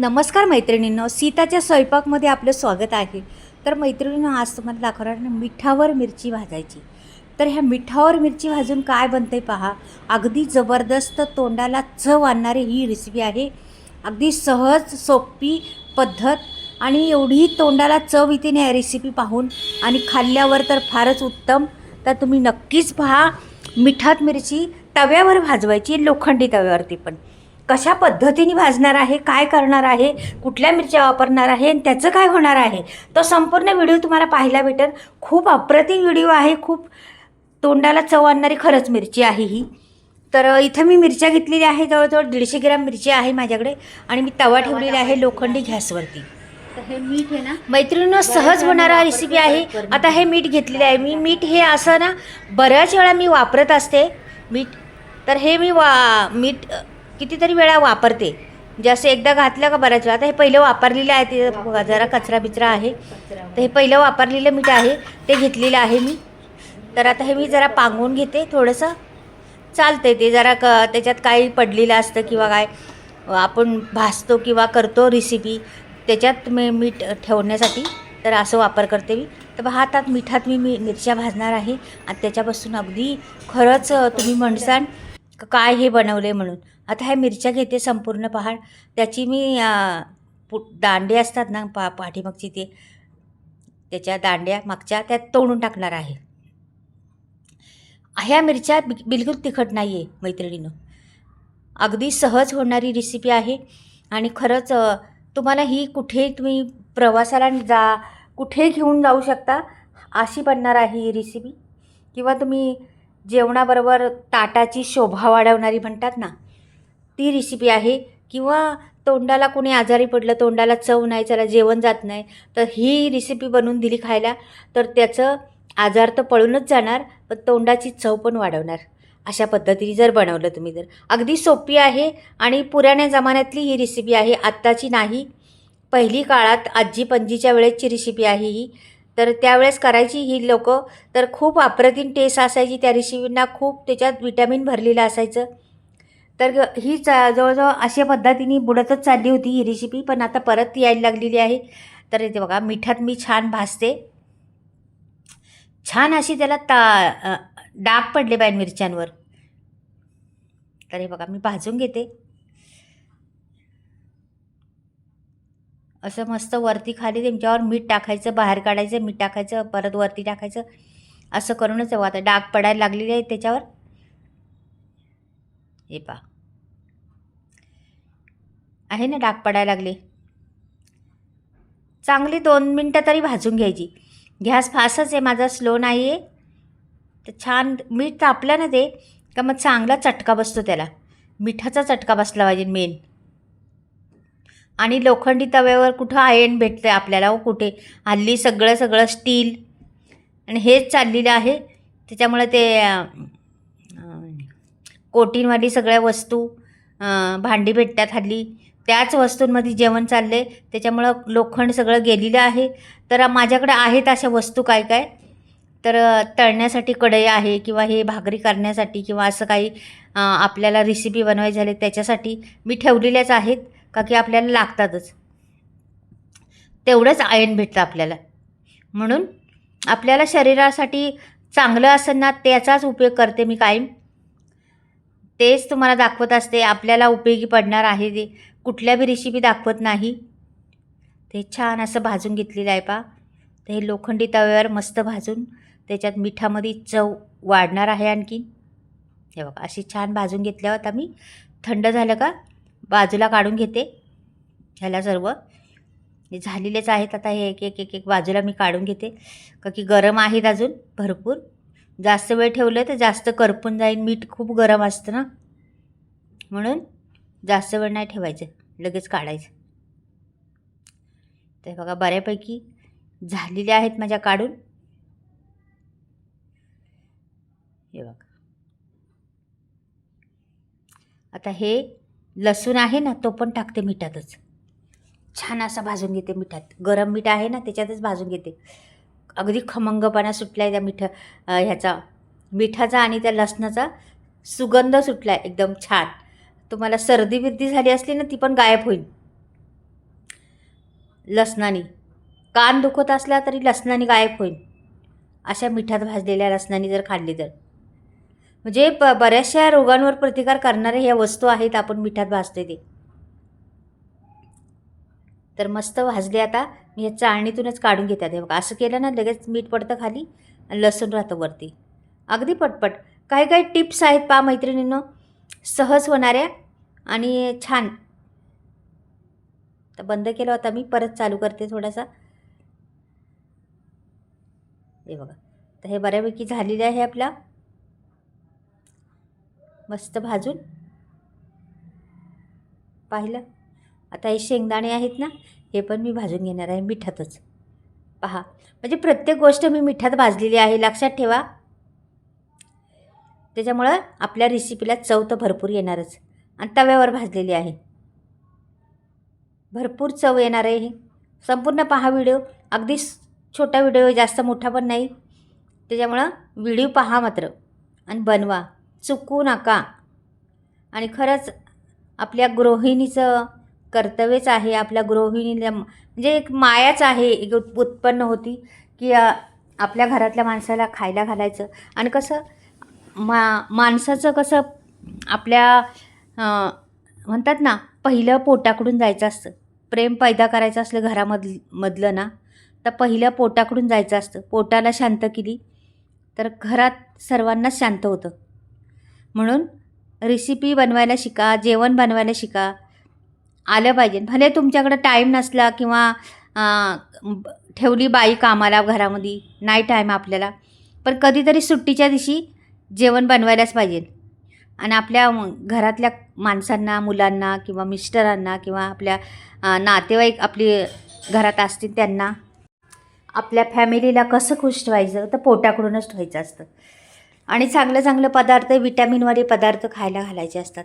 नमस्कार मैत्रिणींनो सीताच्या स्वयंपाकमध्ये आपलं स्वागत आहे. तर मैत्रिणींनो आज तुम्हाला दाखवणार मिठावर मिरची भाजायची. तर ह्या मिठावर मिरची भाजून काय बनते पहा. अगदी जबरदस्त तोंडाला चव आणणारी ही रेसिपी आहे. अगदी सहज सोपी पद्धत आणि एवढी तोंडाला चव येते ना या रेसिपी पाहून. आणि खाल्ल्यावर तर फारच उत्तम. तर तुम्ही नक्कीच पहा मिठात मिरची तव्यावर भाजवायची लोखंडी तव्यावरती पण. कशा पद्धतीने भाजणार आहे काय करणार आहे कुठल्या मिरच्या वापरणार आहे आणि त्याचं काय होणार आहे तो संपूर्ण व्हिडिओ तुम्हाला पाहायला भेटेल. खूप अप्रतिम व्हिडिओ आहे खूप तोंडाला चव आणणारी खरंच मिरची आहे ही. तर इथं मी मिरच्या घेतलेल्या आहे जवळजवळ दीडशे ग्रॅम मिरची आहे माझ्याकडे आणि मी तवा ठेवलेला आहे लोखंडी गॅसवरती. तर हे मीठ आहे ना? मैत्रिणींनो सहज होणारा रेसिपी आहे. आता हे मीठ घेतलेलं आहे. मी मीठ हे असं ना बऱ्याच वेळा मी वापरत असते. मीठ तर हे मी वा मीठ कितीतरी वेळा वापरते. म्हणजे जसं एकदा घातलं का बऱ्याच वेळा. आता हे पहिलं वापरलेलं आहे ते बघा, जरा कचरा बिचरा आहे. तर हे पहिलं वापरलेलं मीठ आहे ते घेतलेलं आहे मी. तर आता हे मी जरा पांगून घेते थोडंसं. चालतंय ते जरा क त्याच्यात काही पडलेलं असतं किंवा काय आपण भाजतो किंवा करतो रेसिपी त्याच्यात मी मीठ ठेवण्यासाठी तर असं वापर करते मी. तर हातात मिठात मी मी मिरच्या भाजणार आहे. आणि त्याच्यापासून अगदी खरंच तुम्ही म्हणसान काय हे बनवलं आहे म्हणून. आता ह्या मिरच्या घेते संपूर्ण पहाड. त्याची मी पु दांडे असतात ना पा पाठीमागची ते त्याच्या दांड्या मागच्या त्यात तोडून टाकणार आहे. ह्या मिरच्या बि बिलकुल तिखट नाही आहे मैत्रिणीनं. अगदी सहज होणारी रेसिपी आहे आणि खरंच तुम्हाला ही कुठे तुम्ही प्रवासाला जा कुठे घेऊन जाऊ शकता अशी बनणार आहे ही रेसिपी किंवा तुम्ही जेवणाबरोबर ताटाची शोभा वाढवणारी म्हणतात ना ती रेसिपी आहे. किंवा तोंडाला कोणी आजारी पडलं तोंडाला चव नाही त्याला जेवण जात नाही तर ही रेसिपी बनवून दिली खायला तर त्याचं आजार तर पळूनच जाणार पण तोंडाची चव पण वाढवणार. अशा पद्धतीने जर बनवलं तुम्ही जर अगदी सोपी आहे आणि पुराण्या जमान्यातली ही रेसिपी आहे आत्ताची नाही. पहिली काळात आजी पणजीच्या वेळेसची रेसिपी आहे ही. तर त्यावेळेस करायची ही लोक तर खूप अप्रतिम टेस्ट असायची त्या रेसिपींना खूप त्याच्यात विटॅमिन भरलेलं असायचं. तर ही चा जवळजवळ अशा पद्धतीने बुडतच चालली होती ही रेसिपी पण आता परत यायला लागलेली आहे. तर इथे बघा मिठात मी छान भाजते. छान अशी त्याला ता डाग पडले बाहेर मिरच्यांवर. तर हे बघा मी भाजून घेते. असं मस्त वरती खाली त्यांच्यावर मीठ टाकायचं बाहेर काढायचं मीठ टाकायचं परत वरती टाकायचं. असं करूनच हवं आता डाग पडायला लागलेले आहे त्याच्यावर. हे पा आहे ना डाग पडायला लागले? चांगली दोन मिनटं तरी भाजून घ्यायची. गॅस फासच आहे माझा स्लो नाही आहे तर छान मीठ तापलं ना ते का मग चांगला चटका बसतो त्याला. मिठाचा चटका बसला पाहिजे मेन आणि लोखंडी तव्यावर कुठं आयन भेटतं आपल्याला हो कुठे? हल्ली सगळं सगळं स्टील आणि हेच चाललेलं आहे. त्याच्यामुळे ते कोटींवाली सगळ्या वस्तू भांडी भेटतात हल्ली. त्याच वस्तूंमध्ये जेवण चाललं आहे त्याच्यामुळं लोखंड सगळं गेलेलं आहे. तर माझ्याकडे आहेत अशा वस्तू काय काय? तर तळण्यासाठी कढई आहे किंवा हे भाकरी करण्यासाठी किंवा असं काही आपल्याला रेसिपी बनवायची झाली त्याच्यासाठी मी ठेवलेल्याच आहेत का की आपल्याला लागतातच. तेवढंच आयन भेटतं आपल्याला. म्हणून आपल्याला शरीरासाठी चांगलं असं ना त्याचाच उपयोग करते मी कायम. तेच तुम्हाला दाखवत असते आपल्याला उपयोगी पडणार आहे ते. कुठल्या बी रेसिपी दाखवत नाही. ते छान असं भाजून घेतलेलं आहे पा. ते हे लोखंडी तव्यावर मस्त भाजून त्याच्यात मिठामध्ये चव वाढणार आहे आणखीन हे बघा अशी छान भाजून घेतल्यावर आता मी थंड झालं का बाजूला काढून घेते. ह्याला सर्व. हे झालेलेच आहेत आता हे एक एक एक एक बाजूला मी काढून घेते. का की गरम आहेत अजून भरपूर. जास्त वेळ ठेवलं तर जास्त करपून जाईल मीठ खूप गरम असतं ना. म्हणून जास्त वेळ नाही ठेवायचं लगेच काढायचं. ते बघा बऱ्यापैकी झालेले आहेत माझ्या काढून. हे बघा. आता हे लसूण आहे ना तो पण टाकते मिठातच. छान असा भाजून घेते मिठात. गरम मीठ आहे ना त्याच्यातच भाजून घेते. अगदी खमंगपणा सुटला आहे त्या मिठा ह्याचा मिठाचा आणि त्या लसणाचा सुगंध सुटला आहे एकदम छान. तुम्हाला सर्दी बिर्दी झाली असली ना ती पण गायब होईल. लसणाने. कान दुखत असला तरी लसणाने गायब होईल. अशा मिठात भाजलेल्या लसणाने जर खाल्ली तर. म्हणजे ब बऱ्याचशा रोगांवर प्रतिकार करणाऱ्या ह्या वस्तू आहेत आपण मिठात भाजते ते. तर मस्त भाजले आता. मी ह्या चाळणीतूनच काढून घेतात हे बघा असं केलं ना लगेच मीठ पडतं खाली आणि लसूण राहतं वरती. अगदी पटपट. काही काही टिप्स आहेत पा मैत्रिणींनं. सहज होणाऱ्या आणि छान. तर बंद केला होता मी परत चालू करते थोडासा. हे बघा तर हे बऱ्यापैकी झालेलं आहे आपला. मस्त भाजून. पाहिलं? आता हे शेंगदाणे आहेत ना हे पण मी भाजून घेणार आहे मिठातच. पहा म्हणजे प्रत्येक गोष्ट मी मिठात भाजलेली आहे लक्षात ठेवा. त्याच्यामुळं आपल्या रेसिपीला चव तर भरपूर येणारच. आणि तव्यावर भाजलेली आहे. भरपूर चव येणार आहे हे. संपूर्ण पहा व्हिडिओ अगदी छोटा व्हिडिओ जास्त मोठा पण नाही. त्याच्यामुळं व्हिडिओ पहा मात्र. आणि बनवा. चुकू नका. आणि खरंच आपल्या गृहिणीचं कर्तव्यच आहे आपल्या गृहिणीला म्हणजे एक मायाच आहे एक उत्पन्न होती की आपल्या घरातल्या माणसाला खायला घालायचं. आणि कसं मा माणसाचं कसं आपल्या म्हणतात ना पहिलं पोटाकडून जायचं असतं. प्रेम पैदा करायचं असलं घरामध मधलं ना तर पहिलं पोटाकडून जायचं असतं. पोटाला शांत केली तर घरात सर्वांनाच शांत होतं. म्हणून रेसिपी बनवायला शिका जेवण बनवायला शिका. आलं पाहिजे. भले तुमच्याकडं टाईम नसला किंवा ठेवली बाई कामाला घरामध्ये. नाही टाईम आपल्याला. पण कधीतरी सुट्टीच्या दिवशी जेवण बनवायलाच पाहिजे. आणि आपल्या घरातल्या माणसांना मुलांना किंवा मिस्टरांना किंवा आपल्या नातेवाईक आपली घरात असतील त्यांना आपल्या फॅमिलीला कसं खुश ठेवायचं? तर पोटाकडूनच ठेवायचं असतं. आणि चांगलं चांगलं पदार्थ विटॅमिनवाले पदार्थ खायला घालायचे असतात.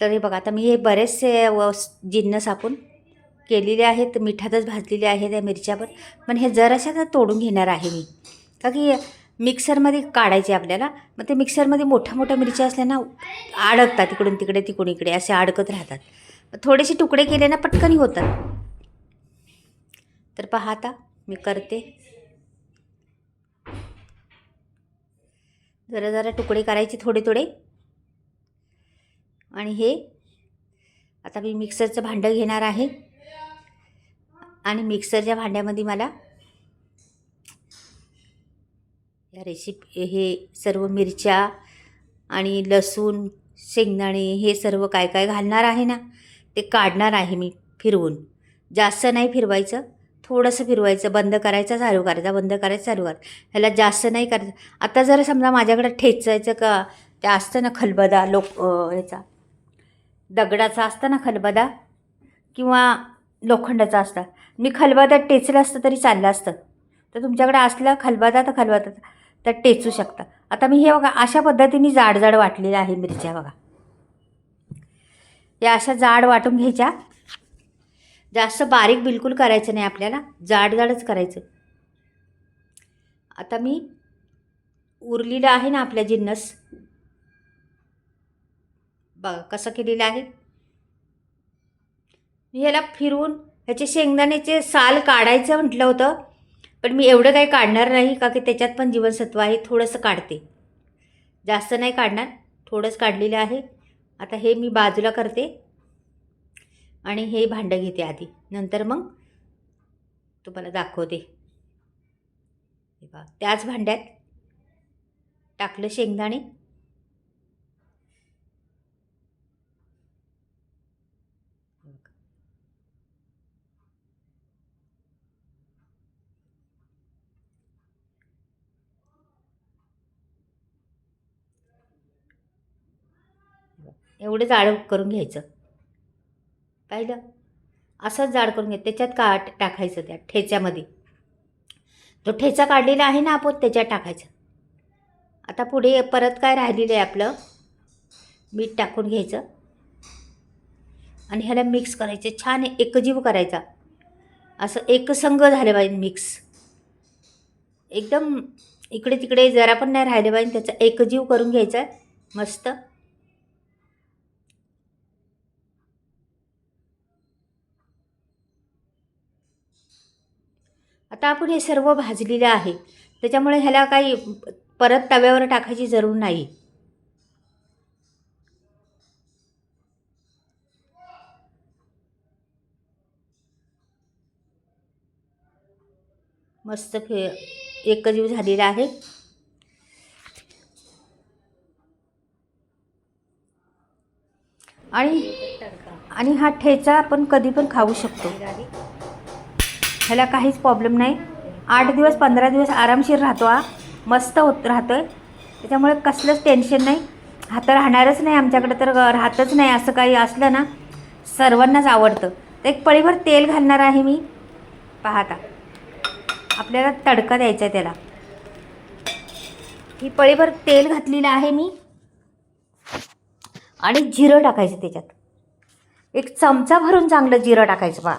तर हे बघा आता मी हे बरेचसे वस जिन्नस आपण केलेले आहेत मिठातच भाजलेले आहेत या मिरच्यावर. पण पण हे जराशा तर तोडून घेणार आहे मी. का की मिक्सरमध्ये काढायचे आपल्याला. मग ते मिक्सरमध्ये मोठ्या मोठ्या मिरच्या असल्या ना अडकतात इकडून तिकडे तिकडून इकडे असे अडकत राहतात. थोडेसे तुकडे केले ना पटकनही होतात. तर पहा आता मी करते. जरा जरा तुकडे करायचे थोडे थोडे. आणि हे आता मी मिक्सरचं भांडं घेणार आहे. आणि मिक्सरच्या भांड्यामध्ये मला या रेसिपी हे सर्व मिरच्या आणि लसूण शेंगदाणे हे सर्व काय काय घालणार आहे ना ते काढणार आहे मी फिरवून. जास्त नाही फिरवायचं थोडंसं फिरवायचं बंद करायचं चालू करायचा बंद करायचं चालू करायचं ह्याला जास्त नाही करायचं आता जर समजा माझ्याकडे ठेचायचं का ते असतं ना खलबदा लोक ह्याचा दगडाचा असतं ना खलबदा किंवा लोखंडाचा असतं. मी खलबदा टेचलं असतं तरी चाललं असतं. तर तुमच्याकडे असलं खलबदा तर खलबदा. तर टेचू शकता. आता मी हे बघा अशा पद्धतीने जाड जाड वाटलेल्या आहे मिरच्या बघा. या अशा जाड वाटून घ्यायच्या. जास्त बारीक बिलकुल करायचं नाही आपल्याला जाड जाडच करायचं. आता मी उरलेलं आहे ना आपल्या जिन्नस बघा कसं केलेलं आहे. मी ह्याला फिरवून ह्याचे शेंगदाण्याचे साल काढायचं म्हटलं होतं. पण मी एवढं काही काढणार नाही का की त्याच्यात पण जीवनसत्व आहे थोडंसं काढते. जास्त नाही काढणार थोडंच काढलेलं आहे. आता हे मी बाजूला करते आणि हे भांडं घेते आधी. नंतर मग तुम्हाला दाखवते. हे त्याच भांड्यात टाकलं शेंगदाणे. एवढं जाड करून घ्यायचं. पाहिलं? असंच जाड करून घ्या त्याच्यात का टाकायचं त्या ठेच्यामध्ये. जो ठेचा काढलेला आहे ना आपण त्याच्यात टाकायचं. आता पुढे परत काय राहिलेलं आहे आपलं? मीठ टाकून घ्यायचं. आणि ह्याला मिक्स करायचं. छान एकजीव करायचा. असं एकसंग झालं पाहिजे मिक्स एकदम इकडे तिकडे जरा पण नाही राहिले पाहिजे. त्याचा एकजीव करून घ्यायचा. मस्त. आता आपण हे सर्व भाजलेलं आहे. त्याच्यामुळे ह्याला काही परत तव्यावर टाकायची जरूर नाही. मस्त फे एक जीव झालेला आहे. आणि आणि हा ठेचा आपण कधी पण खाऊ शकतो. ह्याला काहीच प्रॉब्लेम नाही. आठ दिवस पंधरा दिवस आरामशीर राहतो हा. मस्त होत राहतो आहे त्याच्यामुळे कसलंच टेन्शन नाही. हा तर राहणारच नाही आमच्याकडे तर राहतच नाही असं काही असलं ना सर्वांनाच आवडतं. तर एक पळीभर तेल घालणार आहे मी. पाहता आपल्याला तडका द्यायचा आहे त्याला. ही पळीभर तेल घातलेलं आहे मी. आणि जिरं टाकायचं त्याच्यात. एक चमचा भरून चांगलं जिरं टाकायचं पहा.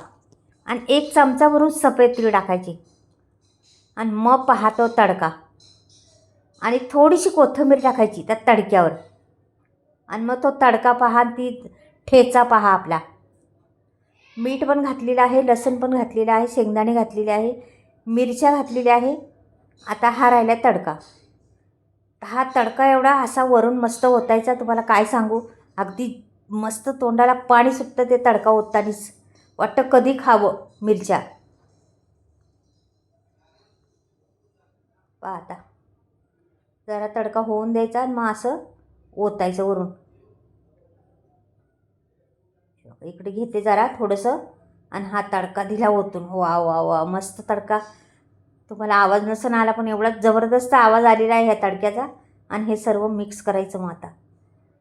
आणि एक चमचावरून सफेद तीळ टाकायची. आणि मग पाहतो तडका. आणि थोडीशी कोथिंबीर टाकायची त्या तडक्यावर. आणि मग तो तडका पहा ती ठेचा पहा आपला. मीठ पण घातलेलं आहे लसूण पण घातलेलं आहे शेंगदाणे घातलेले आहे मिरच्या घातलेल्या आहे. आता हा राहिला तडका. हा तडका एवढा असा वरून मस्त ओतायचा तुम्हाला काय सांगू? अगदी मस्त तोंडाला पाणी सुटतं ते तडका ओततानीच. वाटतं कधी खावं मिरच्या? पहा आता जरा तडका होऊन द्यायचा आणि मग असं ओतायचं वरून. इकडे घेते जरा थोडंसं आणि हा तडका दिला ओतून. वा वा वा मस्त तडका. तुम्हाला आवाज नसून आला पण एवढा जबरदस्त आवाज आलेला आहे ह्या तडक्याचा आणि हे सर्व मिक्स करायचं मग आता.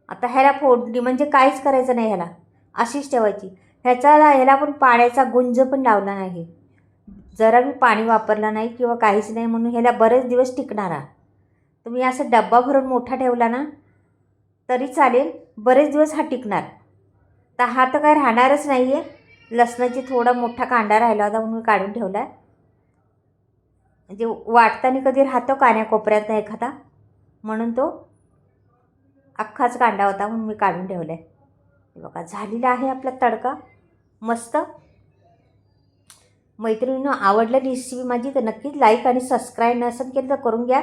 आता ह्याला फोडणी म्हणजे काहीच करायचं नाही ह्याला. अशीच ठेवायची. ह्याच्याला ह्याला पण पाण्याचा गुंज पण लावला नाही. जरा मी पाणी वापरलं नाही किंवा काहीच नाही म्हणून ह्याला बरेच दिवस टिकणार. तुम्ही असं डब्बा भरून मोठा ठेवला ना तरी चालेल बरेच दिवस हा टिकणार. तर हा तर काय राहणारच नाही आहे लसणाची थोडा मोठा कांदा राहिला होता म्हणून मी काढून ठेवला. आहे म्हणजे वाटताना कधी राहतो कान्याकोपऱ्यात एखादा म्हणून तो अख्खाच कांडा होता म्हणून मी काढून ठेवला आहे बघा झालेला आहे आपला तडका. मस्त. मैत्रिणीनं आवडलं रेसिपी माझी तर नक्कीच लाईक आणि सबस्क्राईब नसेल केलं तर करून घ्या.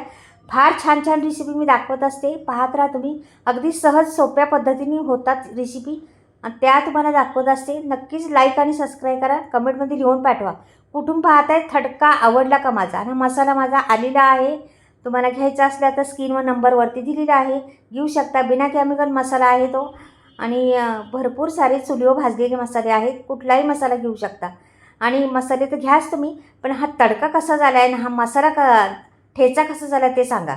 फार छान छान रेसिपी मी दाखवत असते. पाहत राहा तुम्ही. अगदी सहज सोप्या पद्धतीने होतात रेसिपी आणि त्या तुम्हाला दाखवत असते. नक्कीच लाईक आणि सबस्क्राईब करा. कमेंटमध्ये लिहून पाठवा. कुठून पाहताय? थडका आवडला का माझा? आणि मसाला माझा आलेला आहे. तुम्हाला घ्यायचा असला तर स्क्रीनवर नंबरवरती दिलेला आहे. घेऊ शकता. बिना केमिकल मसाला आहे तो. आणि भरपूर सारे चुलीवर भाजलेले मसाले आहेत. कुठलाही मसाला घेऊ शकता. आणि मसाले तर घ्याच तुम्ही पण हा तडका कसा झाला आहे आणि हा मसाला का ठेचा कसा झाला ते सांगा.